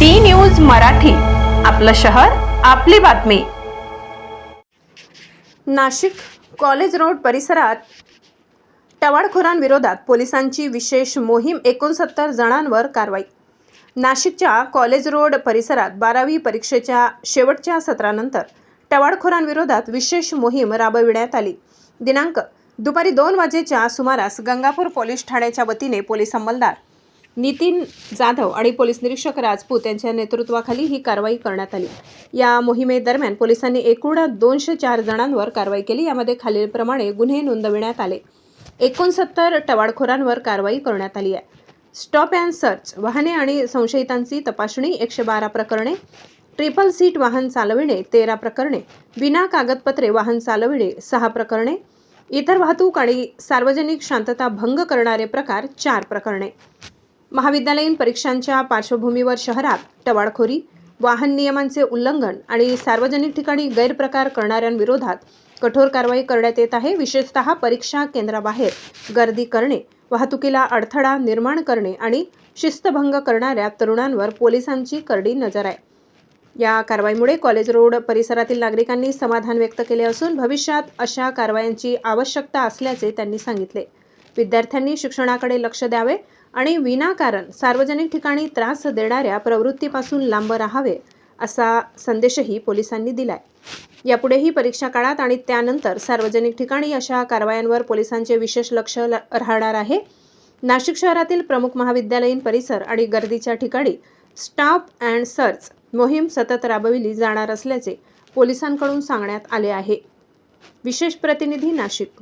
D news Marathi आपलं शहर आपली बातमी. नाशिक कॉलेज रोड परिसरात टवाळखोरांविरोधात पोलिसांची विशेष मोहीम एकोणसत्तर जणांवर कारवाई. नाशिकच्या कॉलेज रोड परिसरात बारावी परीक्षेच्या शेवटच्या सत्रानंतर टवाळखोरांविरोधात विशेष मोहीम राबविण्यात आली. दिनांक दुपारी दोन वाजेच्या सुमारास गंगापूर पोलीस ठाण्याच्या वतीने पोलीस अंमलदार नितीन जाधव आणि पोलीस निरीक्षक राजपूत यांच्या नेतृत्वाखाली ही कारवाई करण्यात आली. या मोहिमेदरम्यान पोलिसांनी एकूण दोनशे चार जणांवर कारवाई केली. यामध्ये खालीलप्रमाणे गुन्हे नोंदविण्यात आले. एकोणसत्तर टवाळखोरांवर कारवाई करण्यात आली आहे. स्टॉप अँड सर्च वाहने आणि संशयितांची तपासणी एकशे बारा प्रकरणे ट्रिपल सीट वाहन चालविणे तेरा प्रकरणे विना कागदपत्रे वाहन चालविणे सहा प्रकरणे इतर वाहतूक आणि सार्वजनिक शांतता भंग करणारे प्रकार चार प्रकरणे. महाविद्यालयीन परीक्षांच्या पार्श्वभूमीवर शहरात टवाळखोरी वाहन नियमांचे उल्लंघन आणि सार्वजनिक ठिकाणी गैरप्रकार करणाऱ्यांविरोधात कठोर कारवाई करण्यात येत आहे. विशेषतः परीक्षा केंद्राबाहेर गर्दी करणे वाहतुकीला अडथळा निर्माण करणे आणि शिस्तभंग करणाऱ्या तरुणांवर पोलिसांची करडी नजर आहे. या कारवाईमुळे कॉलेज रोड परिसरातील नागरिकांनी समाधान व्यक्त केले असून भविष्यात अशा कारवायांची आवश्यकता असल्याचे त्यांनी सांगितले. विद्यार्थ्यांनी शिक्षणाकडे लक्ष द्यावे आणि विनाकारण सार्वजनिक ठिकाणी त्रास देणाऱ्या प्रवृत्तीपासून लांब राहावे असा संदेशही पोलिसांनी दिलाय. यापुढेही परीक्षा काळात आणि त्यानंतर सार्वजनिक ठिकाणी अशा कारवायांवर पोलिसांचे विशेष लक्ष ल- राहणार आहे. नाशिक शहरातील प्रमुख महाविद्यालयीन परिसर आणि गर्दीच्या ठिकाणी स्टॉप अँड सर्च मोहीम सतत राबविली जाणार असल्याचे पोलिसांकडून सांगण्यात आले आहे. विशेष प्रतिनिधी नाशिक